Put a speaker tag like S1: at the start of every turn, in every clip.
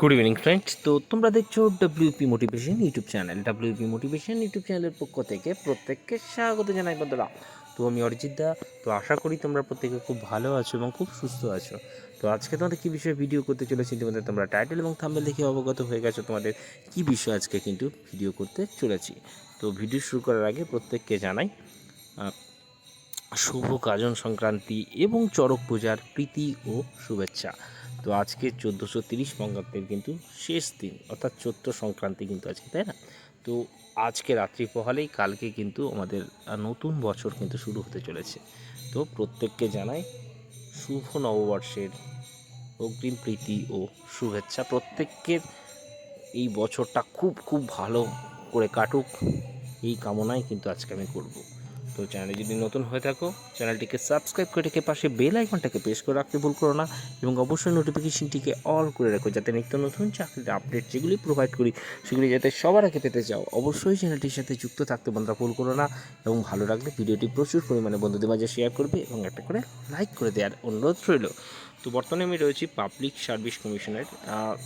S1: Good evening friends তো তোমরা দেখছ W P motivation YouTube channel W P motivation YouTube চ্যানেলের পক্ষ থেকে প্রত্যেককে স্বাগত জানাই, বন্ধুরা। তো আমি অরিজিৎ দা। তো আশা করি তোমরা প্রত্যেকে খুব ভালো আছো এবং খুব সুস্থ আছো। তো আজকে তোমাদের কী বিষয়ে ভিডিও করতে চলেছি ইতিমধ্যে তোমরা টাইটেল এবং থাম্বেল দেখে অবগত হয়ে গেছো, তোমাদের কী বিষয় আজকে কিন্তু ভিডিও করতে চলেছি। তো ভিডিও শুরু করার আগে প্রত্যেককে জানাই শুভ কাজন সংক্রান্তি এবং চড়ক পূজার প্রীতি ও শুভেচ্ছা। তো আজকে চোদ্দোশো তিরিশ বঙ্গাব্দের কিন্তু শেষ দিন, অর্থাৎ চৈত্র সংক্রান্তি কিন্তু আজকে, তাই না? তো আজকে রাত্রি পোহালেই কালকে কিন্তু আমাদের নতুন বছর কিন্তু শুরু হতে চলেছে। তো প্রত্যেককে জানাই শুভ নববর্ষের অগ্রিম প্রীতি ও শুভেচ্ছা। প্রত্যেকের এই বছরটা খুব খুব ভালো করে কাটুক, এই কামনাই কিন্তু আজকে আমি করব। তো চ্যানেলে যদি নতুন হয়ে থাকো, চ্যানেলটিকে সাবস্ক্রাইব করে রেখে পাশে বেল আইকনটাকে প্রেস করে রাখতে ভুল করো না এবং অবশ্যই নোটিফিকেশনটিকে অল করে রাখো যাতে নিত্য নতুন চাকরির আপডেট যেগুলি প্রোভাইড করি, সেগুলি যাতে সবার আগে পেতে চাও। অবশ্যই চ্যানেলটির সাথে যুক্ত থাকতে বন্ধুরা ভুল করো না এবং ভালো লাগলে ভিডিওটি প্রচুর পরিমাণে বন্ধুদের মাঝে শেয়ার করবে এবং একটা করে লাইক করে দেওয়ার অনুরোধ রইল। তো বর্তমানে আমি রয়েছি পাবলিক সার্ভিস কমিশনের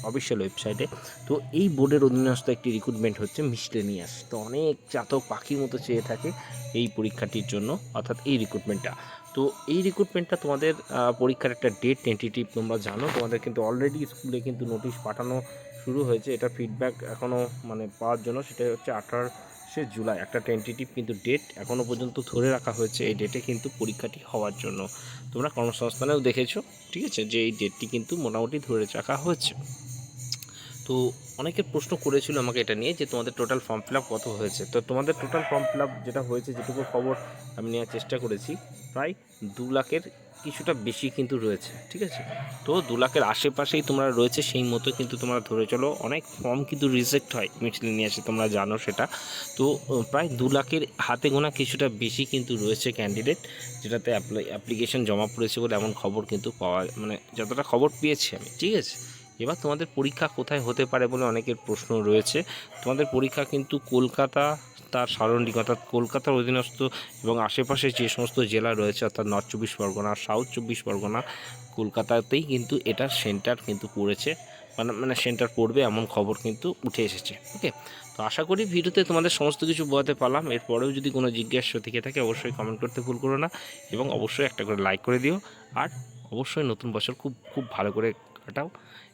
S1: অফিসিয়াল ওয়েবসাইটে তো এই বোর্ডের অধীনস্থ একটি রিক্রুটমেন্ট হচ্ছে মিসলেনিয়াস তো অনেক জাতক পাখির মতো চেয়ে থাকে এই পরীক্ষাটির জন্য, অর্থাৎ এই রিক্রুটমেন্টটা তো এই রিক্রুটমেন্টটা তোমাদের পরীক্ষার একটা ডেট টেন্টিটিভ তোমরা জানো। তোমাদের কিন্তু অলরেডি স্কুলে কিন্তু নোটিশ পাঠানো শুরু হয়েছে। এটা ফিডব্যাক এখনও মানে পাওয়ার জন্য। সেটা হচ্ছে আঠাশে জুলাই। একটা টেন্টিটিভ কিন্তু ডেট এখনও পর্যন্ত ধরে রাখা হয়েছে এই ডেটে কিন্তু পরীক্ষাটি হওয়ার জন্য। তোমরা কর্মসংস্থানেও দেখেছ, ঠিক আছে, যে এই ডেটটি কিন্তু মোটামুটি ধরে রাখা হয়েছে। তো অনেকে প্রশ্ন করেছিল আমাকে এটা নিয়ে যে তোমাদের টোটাল ফর্ম ফিল আপ কত হয়েছে। তো তোমাদের টোটাল ফর্ম ফিল আপ যেটা হয়েছে, যেটুকু খবর আমি নেওয়ার চেষ্টা করেছি, প্রায় দু লাখের কিছুটা বেশি কিন্তু রয়েছে, ঠিক আছে? তো দু লাখের আশেপাশেই তোমরা রয়েছে, সেই মতো কিন্তু তোমরা ধরে চলো, অনেক ফর্ম কিন্তু রিজেক্ট হয় মিটলে নিয়ে আসে, তোমরা জানো সেটা। তো প্রায় দু লাখের হাতে গোনা কিছুটা বেশি কিন্তু রয়েছে ক্যান্ডিডেট যেটাতে অ্যাপ্লাই অ্যাপ্লিকেশন জমা পড়েছে বলে এমন খবর কিন্তু পাওয়া মানে যতটা খবর পেয়েছি আমি, ঠিক আছে? এবার তোমাদের পরীক্ষা কোথায় হতে পারে বলে অনেকের প্রশ্ন রয়েছে। তোমাদের পরীক্ষা কিন্তু কলকাতা, তার সারণ্ডিক অর্থাৎ কলকাতার অধীনস্থ এবং আশেপাশে যে সমস্ত জেলা রয়েছে, অর্থাৎ নর্থ চব্বিশ পরগনা সাউথ চব্বিশ পরগনা, কলকাতাতেই কিন্তু এটার সেন্টার কিন্তু পড়েছে। মানে মানে সেন্টার পড়বে এমন খবর কিন্তু উঠে এসেছে। ওকে তো আশা করি ভিডিওতে তোমাদের সমস্ত কিছু বোঝাতে পারলাম। এরপরেও যদি কোনো জিজ্ঞাসা থেকে থাকে, অবশ্যই কমেন্ট করতে ভুল করো না। এবং অবশ্যই একটা করে লাইক করে দিও। আর অবশ্যই নতুন বছর খুব খুব ভালো করে কাটাও।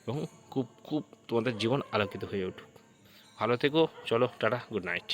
S1: এবং খুব খুব তোমাদের জীবন আলোকিত হয়ে উঠুক। ভালো থেকো চলো টাটা গুড নাইট